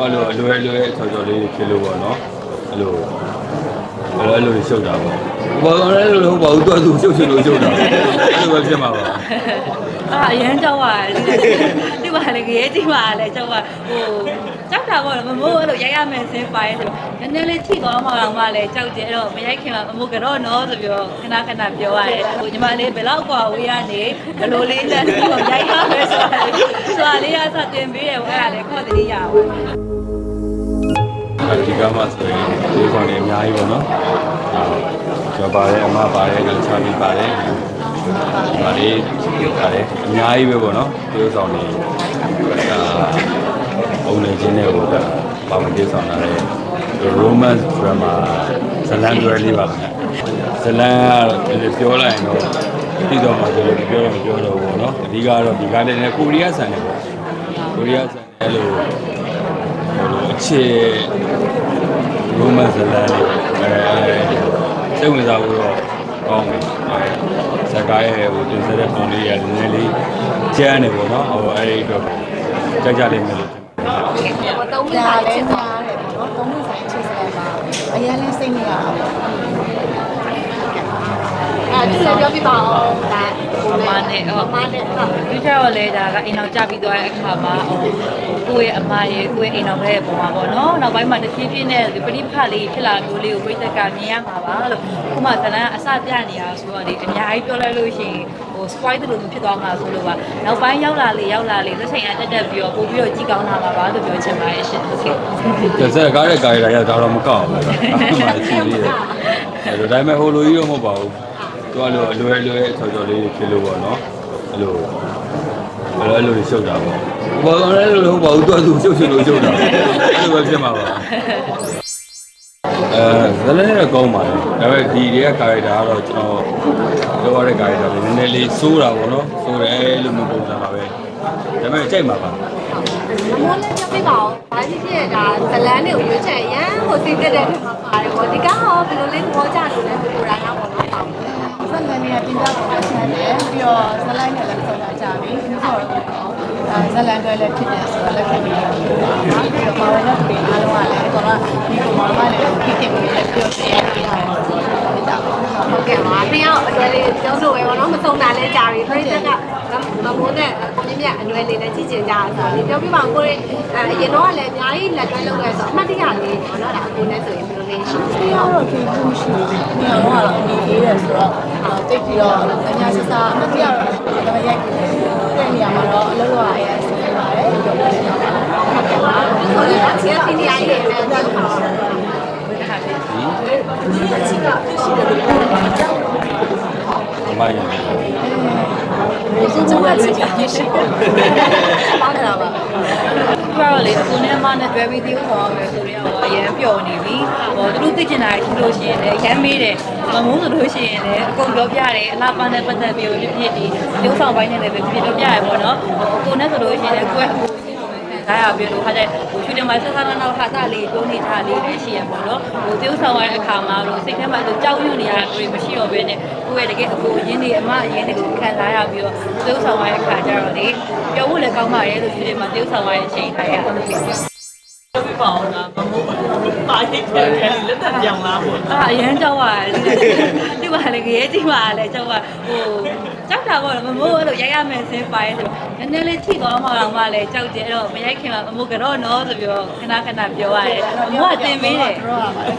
အဲ့လိုအလွယ်အလွယ်ချော်ချော်လေးဖြစ်လို့ပေါ့နော်အဲ့လိုအဲ့လိုအဲ့လိုရှုပ်တာပေါ့ဘာလို့လဲလို့ဟုတ်ပါဘူးသူကသူရှုပ်ရှုပ်လို့ရှုပ်တာအဲ့လိုပဲဖြစ်မှာပါ အာအရန်ကြောက်ရတယ်ဒီမှာလည်းကြဲကြည့်ပါလေကြောက်ပါဟိုကြောက်တာပေါ့မမိုးအဲ့လိုရိုက်ရမယ်စင်းပါရဲ့ဆိုနည်းနည်းလေးထိသွားမှတော့မှလည်းကြောက်ကြဲတော့မရိုက်ခင်မှာမမိုးကတော့နော်ဆိုပြီးတော့ခဏခဏပြောရတယ်ဟိုညီမလေးဘယ်တော့กว่าဝေးရနေဘယ်လိုလေးလက်ပြီးတော့ရိုက်ရမယ်ဆိုတာလေးဆိုတာလေးအစတင်ပေးတယ်ဟိုအဲ့ဒါလည်းခေါ်တည်းရပါဘူး ဒီကမှဆိုရင်ဒီကောင်တွေအများကြီးပေါ့နော်ကျော်ပါတယ်အမပါတယ်ချာမီပါတယ်ဒါလေးပါတယ်အများကြီးပဲပေါ့နော်ဒီဥဆောင်တွေဒါအုံနေခြင်းတွေကိုပါမပြေဆောင်လာတဲ့ romance drama ဇလန်တွဲလေးပါခင်ဗျဇလန်ကပြောလိုက်ရင်တော့ပြီးတော့မှဆိုလို့ပြောတော့မပြောတော့ဘူးပေါ့နော်အဓိကတော့ဒီကားလေးနဲ့ကိုရီးယားဆန်တယ်ပေါ့ကိုရီးယားဆန်တယ်လို့ ဟိုလိုအခြေ romance ဇလန်လေးအဲစိတ်ဝင်စားဖို့တော့ကောင်းတယ်အဲဇကားရဲ့ဟိုတင်ဆက်တဲ့ပုံလေးရနည်းနည်းလေးကျန်းနေပေါ့နော်ဟိုအဲဒီတော့ကြိုက်ကြလိမ့်မယ်လို့ထင်ပါတယ်ဟိုသုံးမိသားလည်းများတယ်ပေါ့နော်သုံးမိဆိုင်ချစ်စရာမှာအရင်လဲစိတ်နေရအောင်အဲ့ဒီလည်းပြောပြပါအောင်ဒါဟို မှာနဲ့ဟိုမနဲ့ဟုတ်ဒီကျတော့လေဒါကအိမ်အောင်ကြပြီးသွားတဲ့အခါမှာဟိုကိုယ့်ရဲ့အမရဲ့ကိုယ့်ရဲ့အိမ်အောင်ရဲ့ပုံမှာပေါ့နော်နောက်ပိုင်းမှာတစ်ဖြည်းဖြည်းနဲ့ပရိပခလေးဖြစ်လာမျိုးလေးကိုပြိတ္တကမြင်ရမှာပါလို့ခုမှဇလန်အစပြနေရဆိုတော့လေအများကြီးပြောလိုက်လို့ရှိရင်ဟို spoil တလို့ဖြစ်သွားမှာဆိုလို့ပါနောက်ပိုင်းရောက်လာလေရောက်လာလေသက်ဆိုင်ရတက်တက်ပြီးတော့ပို့ပြီးတော့ကြည့်ကောင်းလာမှာပါလို့ပြောချင်ပါတယ်ရှင်ဟုတ်ကဲ့ကျဆက်ကားတဲ့ကားရတာရဒါတော့မကောက်ဘူးအဲ့မှာရှိသေးတယ်အဲ့လိုဒါပေမဲ့ဟိုလိုကြီးတော့မဟုတ်ပါဘူး သူကလိုအလွယ်အလွယ်ချော်ချော်လေးဖြစ်လို့ပေါ့နော်အဲ့လိုအဲ့လိုအဲ့လိုရှုပ်တာပေါ့ဘာလို့လဲလို့ဟုတ်ပါဘူးသူကသူရှုပ်ရှုပ်လို့ရှုပ်တာအဲ့လိုပဲဖြစ်မှာပါအဲဇလန်နဲ့ကောင်းပါတယ်ဒါပေမဲ့ဒီတွေကကာရက်တာကတော့ကျွန်တော်လောက်ရတဲ့ကာရက်တာလေးနည်းနည်းလေးစိုးတာပေါ့နော်စိုးတယ်အဲ့လိုမျိုးပုံစံပါပဲဒါပေမဲ့ကြိုက်မှာပါမိုးလည်းပြောပြပါအောင်ဘာဖြစ်ဖြစ်ဒါဇလန်းတွေကိုရွေးချယ်ရန်ဟိုစိတ်တက်တဲ့ထဲမှာပါတယ်ပေါ့ဒီကဟောဘယ်လိုလဲသဘောကျလို့လဲကိုရိုင်းအောင်ပေါ့နော်ဇလန်းတွေကတင်ပြပေါ်ချင်တယ် ပြီးတော့ဇလန်းနဲ့လည်းဆုံးတာကြပြီပြီးတော့အဲဇလန်းတွေလည်းဖြစ်တယ်ဆိုတော့လက်ခံပြီးတော့ပြီးတော့ပါဝင်တဲ့ပြည်အားလုံးကလည်းတော့ဒီကောင်မလည်းဖြစ်တယ်ပြီးလည်းပြောပြရပြီးတာပေါ့ဟုတ်ကဲ့ပါနှစ်ယောက်အတွေ့လေးပြောလို့ပဲပေါ့နော်မဆုံးတာလည်းကြာပြီပြိတ္တကမမိုးနဲ့ကိုမြင့်မြတ်အတွေ့လေးလည်းကြည့်ကျင်ကြတာဆိုတော့ဒီပြောပြပါဦးကိုရင်အရင်တော့ကလည်းအများကြီးလက်တွဲလုပ်ရဲဆိုအမှတ်တရလေးပေါ့နော်ဒါအခုနဲ့ဆိုရင်ဘယ်လိုလေးရှိလဲဒီကတော့ဒီလိုမရှိဘူး။ဒီကတော့အနေအေးတယ်ဆိုတော့ တိတ်ပြီးတော့အများစစ်စားအမှတ်တရတော့ဒါရိုက်တဲ့နေရာမှာတော့အလုပ်လုပ်ရရဲ့ဆိုပါတယ်။ဟုတ်ကဲ့ပါ။ဒီလိုအချင်းအချင်းနေရာကြီးလည်းပြောတာပါအမရရတယ်။စဉ်းစားကြည့်ကြည့်ရှိတယ်။ပါတာပါ။သူက တော့လေအခုနဲ့မှနဲ့တွဲပြီးသေးဦးဆောင်ရမယ်ဆိုတော့အရင်ပျော်နေပြီဟိုသူတို့သိချင်တာရှိလို့ရှိရင်လည်းရမ်းမေးတယ်မမိုးဆိုလို့ရှိရင်လည်းအကုန်ပြောပြတယ်အလားပန်းနဲ့ပတ်သက်ပြီးတော့ဖြစ်ဖြစ်ဒီရုပ်ဆောင်ပိုင်းနဲ့လည်းဖြစ်ဖြစ်ပြောပြရပေါ့နော်ဟိုကိုနဲ့ဆိုလို့ရှိရင်လည်းကိုယ့်အကို ဒါရပြလို့ခါကျဟိုရှူတင်မှာဆက်ဆက်နောက်ဟာတာလေးပြောနေတာလေးလည်းရှိရပေါ့နော်ဟိုတယောက်ဆောင်ရတဲ့အခါမှာလို့စိတ်ထဲမှာဆိုကြောက်ရွံ့နေရတာတွေမရှိတော့ဘဲနဲ့ကိုယ့်ရဲ့တကယ်အကိုရင်းနေအမအရင်တွေကိုခံစားရပြီးတော့တယောက်ဆောင်ရတဲ့အခါကျတော့လေပြောဖို့လည်းကောင်းပါရဲ့လို့ရှူတင်မှာတယောက်ဆောင်ရတဲ့အချိန်တိုင်းရတယ်ပြောပြပါအောင်လားမမိုး ပါရိတ်တယ်ခဲလက်သက်ပြောင်းလားပေါ့ အာအရန်ကြောက်ရတယ်ဒီမှာလည်းကြဲကြည့်ပါလေကြောက်ပါဟိုကြောက်တာပေါ့မမိုးအဲ့လိုရိုက်ရမယ်စင်းပါရဲ့ဆိုနည်းနည်းလေးထိသွားမှတော့မှလည်းကြောက်ကြဲတော့မရိုက်ခင်မှာမမိုးကတော့နော်ဆိုပြီးတော့ခဏခဏပြောရတယ်မမိုးကတင်ပေးတယ်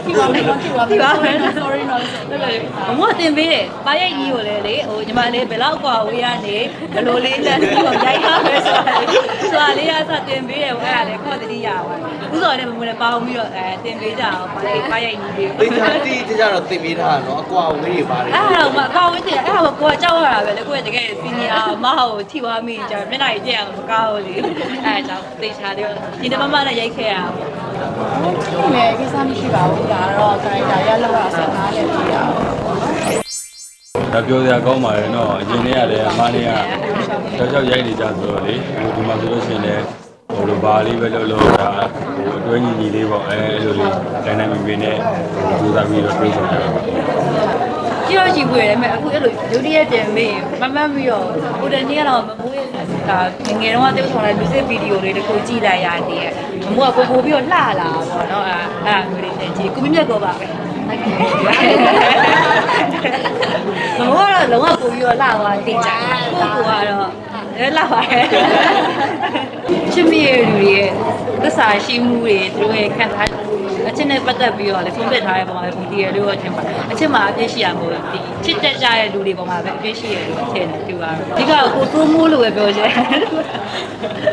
ထိပါမယ်ထိပါမယ် sorry no မမိုးကတင်ပေးတယ်ပါရိုက်ကြီးကိုလည်းလေဟိုညီမလေးဘယ်တော့กว่าဝေးရနေဘယ်လိုလေးလက်ပြီးတော့ရိုက်ရမယ်ဆိုတာဆိုတာလေးအစတင်ပေးတယ်ဟိုအဲ့ဒါလည်းခေါ်တတိရပါတယ်ဥစော်နဲ့မမိုးလည်းပေါင်းပြီးတော့အဲတင် ပေးကြအောင်ပါရိုက်ပါရိုက်ကြီးလေးတေချာတီးကြတော့တင်ပေးထားတာနော်အကွာဝေးတွေပါတယ်အဲ့ဒါတော့မအကောင်းဝင်တယ်အဲ့ဒါကကိုကကြောက်ရတာပဲလေကိုကတကယ်စီနီယာမဟုတ်ထိသွားမိကြမျက်နှာကြီးကြည့်အောင်မကောင်းဘူးလေအဲ့ဒါကြောင့်သိချာတယ်ဒီတမမနဲ့ရိုက်ခဲ့ရအောင်ဟုတ်လေကိစ္စမရှိပါဘူးဒါတော့ character ရလောက်တာဆက်နားလည်းပြရအောင်ဒါပြောစရာကောင်းပါတယ်နော်အရင်နေ့ကလည်းအမနေ့ကကြောက်ကြောက်ရိုက်နေကြဆိုတော့လေဟိုဒီမှာဆိုလို့ရှိရင်လည်း ဟိုလိုဘာလေးပဲလုပ်လို့ဒါဟိုအတွဲညီညီလေးပေါ့အဲအဲ့လိုလေးတိုင်းတိုင်းမင်းမင်းနဲ့ဟိုကြိုးစားပြီးတော့တွေးဆောင်ကြတာပါကြည့်တော့ကြည့်ပွေတယ်မဲ့အခုအဲ့လိုဒုတိယတင်မေးမမတ်ပြီးတော့ဟိုတနေ့ကတော့မမိုးရဲ့ဒါငငယ်တော့တေးဆောင်လိုက်လူစစ်ဗီဒီယိုလေးတခုကြည့်လိုက်ရတယ်မမိုးကပို့ပို့ပြီးတော့လှလာပေါ့နော်အဲ့အဲ့မျိုးလေးနဲ့ကြည့်ကိုမြတ်ကောပါပဲမမိုးကတော့လုံးဝပို့ပြီးတော့လှသွားတယ်ကိုကိုကတော့အဲလှပါတယ် ချစ်မိရလူတွေရဲ့သစ္စာရှိမှုတွေသူတို့ရဲ့ခံစားအချင်းနဲ့ပတ်သက်ပြီးတော့လည်းဆုံးဖြတ်ထားတဲ့ပုံမှာပဲဒီရလို့အချင်းပါအချင်းမှာအပြည့်ရှိရမို့ဒီချစ်တက်ကြတဲ့လူတွေပုံမှာပဲအပြည့်ရှိရလို့အထင်တယ်သူကတော့အဓိကကိုသိုးမိုးလို့ပဲပြောချင်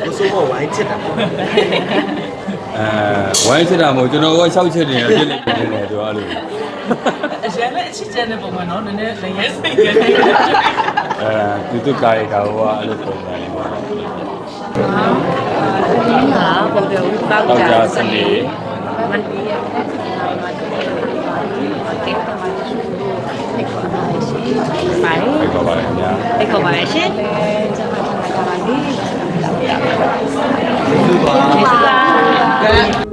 ကိုစိုးမဝိုင်းချစ်တာပေါ့အဲဝိုင်းချစ်တာမဟုတ်ကျွန်တော်ကရှောက်ချစ်နေတာပြစ်လိုက်နေတယ်သူကအဲ့လိုအရင်လည်းအချစ်ကျန်တဲ့ပုံမှာနော်နည်းနည်းလည်းရဲစိတ်ကလေးအဲသူတို့ကာရီတာဟိုကအဲ့လိုပုံစံလေးပေါ့နော်ဟာ ပုံတယ်ဦးပေါက်တောက်ကြကြစနေမန်တီးရပါတယ်ဖိတ်ခေါ်ပါတယ်ခင်ဗျာဖိတ်ခေါ်ပါတယ်ရှင်သူပါကျေးဇူးပါ